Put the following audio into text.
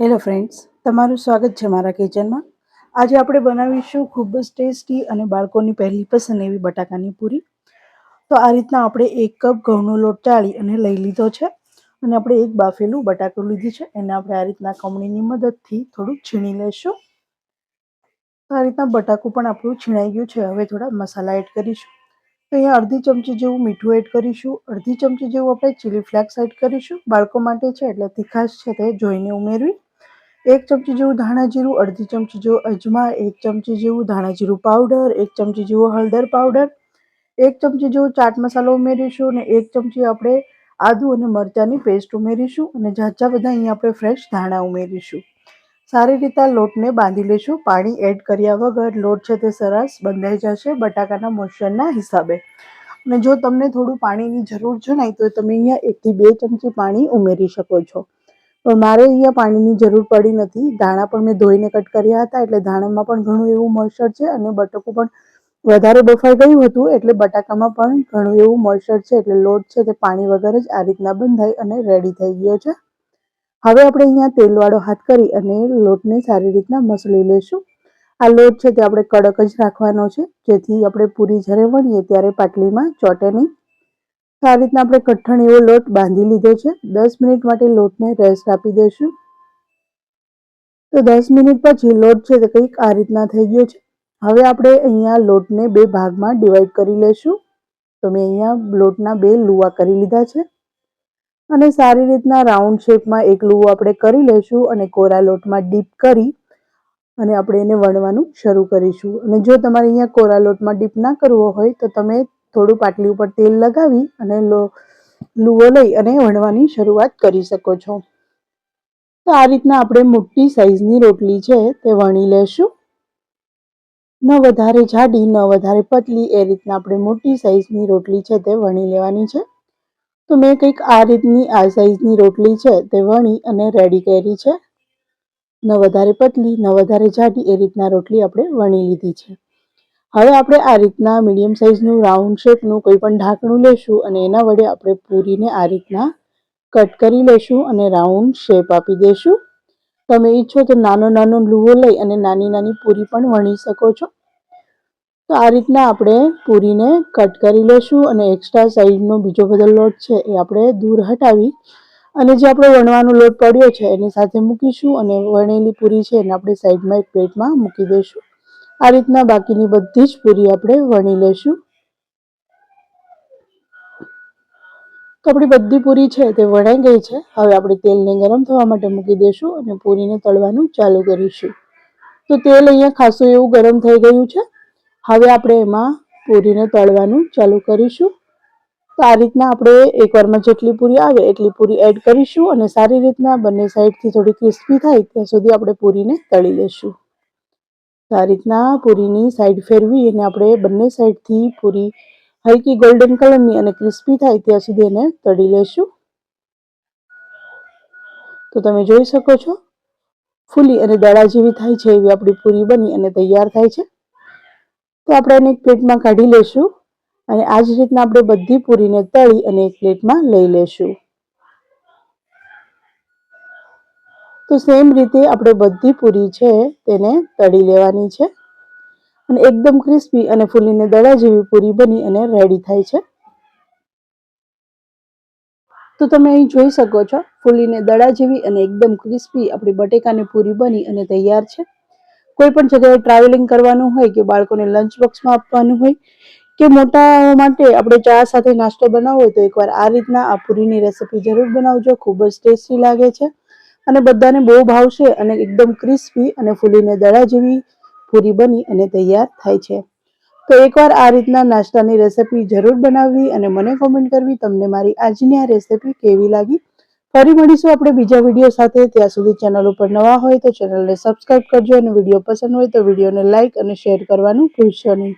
Hello friends તમારું સ્વાગત છે મારા કિચનમાં. આજે આપણે બનાવીશું ખૂબ જ ટેસ્ટી અને બાળકોની પહેલી પસંદ એવી બટાકાની પૂરી. તો આ રીતના આપણે એક કપ ઘઉંનો લોટ ચાળી અને લઈ લીધો છે અને આપણે એક બાફેલું બટાકું લીધું છે. એને આપણે આ રીતના કમણીની મદદથી થોડું છીણી લેશું. તો આ રીતના બટાકું પણ આપણું છીણાઈ ગયું છે. હવે થોડા મસાલા એડ કરીશું. તો અહીંયા અડધી ચમચી જેવું મીઠું એડ કરીશું. અડધી ચમચી જેવું આપણે ચીલી ફ્લેક્સ એડ કરીશું. બાળકો માટે છે એટલે તીખાશ છે તે જોઈને ઉમેરવી. એક ચમચી જેવું ધાણા જીરું, અડધી ચમચી જેવું અજમા, એક ચમચી જેવું ધાણા જીરું પાવડર એક ચમચી જેવો હળદર પાવડર એક ચમચી જેવો ચાટ મસાલો ઉમેરીશું અને એક ચમચી આપણે આદુ અને મરચાંની પેસ્ટ ઉમેરીશું અને ઝાઝા બધા અહીંયા આપણે ફ્રેશ ધાણા ઉમેરીશું. સારી રીતે લોટને બાંધી લઈશું. પાણી એડ કર્યા વગર લોટ છે તે સરસ બંધાઈ જશે બટાકાના મોશનના હિસાબે. અને જો તમને થોડું પાણીની જરૂર જણાય તો તમે અહીંયા એકથી બે ચમચી પાણી ઉમેરી શકો છો. પણ મારે અહીંયા પાણીની જરૂર પડી નથી. ધાણા પણ મેં ધોઈને કટ કર્યા હતા, એટલે ધાણામાં પણ ઘણું એવું મોઇશ્ચર છે અને બટાકું પણ વધારે બફાઈ ગયું હતું, એટલે બટાકામાં પણ ઘણું એવું મોઇશ્ચર છે, એટલે લોટ છે તે પાણી વગર જ આ રીતના બંધાઈ અને રેડી થઈ ગયો છે. હવે આપણે અહીંયા તેલવાળો હાથ કરી અને લોટને સારી રીતના મસળી લઈશું. આ લોટ છે તે આપણે કડક જ રાખવાનો છે, જેથી આપણે પૂરી જ્યારે વણીએ ત્યારે પાટલીમાં ચોટે નહીં આ રીતના આપણે કઠણ એવો લોટ બાંધી લીધો છે. દસ મિનિટ માટે લોટને રેસ્ટ આપી દઈશું. તો દસ મિનિટ પછી લોટ છે તે કંઈક આ રીતના થઈ ગયો છે. હવે આપણે અહીંયા લોટને બે ભાગમાં ડિવાઈડ કરી લઈશું. તો મેં અહીંયા લોટના બે લુવા કરી લીધા છે. અને સારી રીતના રાઉન્ડ શેપમાં એક લુવો આપણે કરી લઈશું અને કોરા લોટમાં ડીપ કરી અને આપણે એને વણવાનું શરૂ કરીશું. અને જો તમારે અહીંયા કોરા લોટમાં ડીપ ના કરવો હોય તો તમે થોડું પાટલી ઉપર તેલ લગાવી અને લો, લુવો લઈ અને વણવાની શરૂઆત કરી શકો છો. તો આ રીતના આપણે મોટી સાઈઝની રોટલી છે તે વણી લેશું. ન વધારે જાડી, ન વધારે પતલી, એ રીતના આપણે મોટી સાઈઝની રોટલી છે તે વણી લેવાની છે. તો મેં કંઈક આ રીતની, આ સાઈઝની રોટલી છે તે વણી અને રેડી કરી છે. ન વધારે પતલી, ન વધારે જાડી, એ રીતના રોટલી આપણે વણી લીધી છે. હવે આપણે આ રીતના મીડિયમ સાઇઝનું રાઉન્ડ શેપનું કોઈ પણ ઢાંકણું લેશું અને એના વડે આપણે પૂરીને આ રીતના કટ કરી લેશું અને રાઉન્ડ શેપ આપી દેશું. તમે ઈચ્છો તો નાનો નાનો લુવો લઈ અને નાની નાની પૂરી પણ વણી શકો છો. તો આ રીતના આપણે પૂરીને કટ કરી લેશું અને એક્સ્ટ્રા સાઇઝનો બીજો બધો લોટ છે એ આપણે દૂર હટાવી અને જે આપણો વણવાનો લોટ પડ્યો છે એની સાથે મૂકીશું અને વણેલી પૂરી છે એને આપણે સાઈડમાં એક પ્લેટમાં મૂકી દઈશું. આ રીતના બાકીની બધી જ પૂરી આપણે વણી લઈશું તો આપણી બધી પૂરી છે તે વણાઈ ગઈ છે. હવે આપણે તેલને ગરમ થવા માટે મૂકી દઈશું અને પૂરીને તળવાનું ચાલુ કરીશું. તો તેલ અહીંયા ખાસું એવું ગરમ થઈ ગયું છે. હવે આપણે એમાં પૂરીને તળવાનું ચાલુ કરીશું. તો આ રીતના આપણે એકવારમાં જેટલી પૂરી આવે એટલી પૂરી એડ કરીશું અને સારી રીતના બંને સાઈડથી થોડી ક્રિસ્પી થાય ત્યાં સુધી આપણે પૂરીને તળી આ રીતના પૂરીની સાઈડ ફેરવી અને આપણે બંને સાઈડથી પૂરી હલકી ગોલ્ડન કલરની અને ક્રિસ્પી થાય ત્યાં સુધી એને તળી લેશું. તો તમે જોઈ શકો છો, ફૂલી અને દડા જેવી થાય છે એવી આપણી પૂરી બની અને તૈયાર થાય છે. તો આપણે એને એક પ્લેટમાં કાઢી લેશું અને આ જ રીતના આપણે બધી પૂરીને તળી અને એક પ્લેટમાં લઈ લેશું. તો સેમ રીતે આપણે બધી પૂરી છે તેને તળી લેવાની છે. અને એકદમ ક્રિસ્પી અને ફૂલીને દડા જેવી પૂરી બની અને રેડી થાય છે. તો તમે અહીં જોઈ શકો છો, ફૂલીને દડા જેવી અને એકદમ ક્રિસ્પી આપણી બટેકાની પૂરી બની અને તૈયાર છે. કોઈ પણ જગ્યાએ ટ્રાવેલિંગ કરવાનું હોય કે બાળકોને લંચ બોક્સમાં આપવાનું હોય કે મોટા માટે આપણે ચા સાથે નાસ્તો બનાવવો હોય તો એકવાર આ રીતના આ પૂરીની રેસીપી જરૂર બનાવજો, ખૂબ જ ટેસ્ટી લાગે છે. અને બધાને બહુ ભાવશે અને એકદમ ક્રિસ્પી અને ફૂલીને દડા જેવી પૂરી બની અને તૈયાર થાય છે. તો એકવાર આ રીતના નાસ્તાની રેસિપી જરૂર બનાવવી અને મને કોમેન્ટ કરવી, તમને મારી આજની આ રેસિપી કેવી લાગી? ફરી મળીશું આપણે બીજા વીડિયો સાથે. ત્યાં સુધી ચેનલ ઉપર નવા હોય તો ચેનલને સબસ્ક્રાઈબ કરજો અને વીડિયો પસંદ હોય તો વિડીયોને લાઇક અને શેર કરવાનું ભૂલશો નહીં.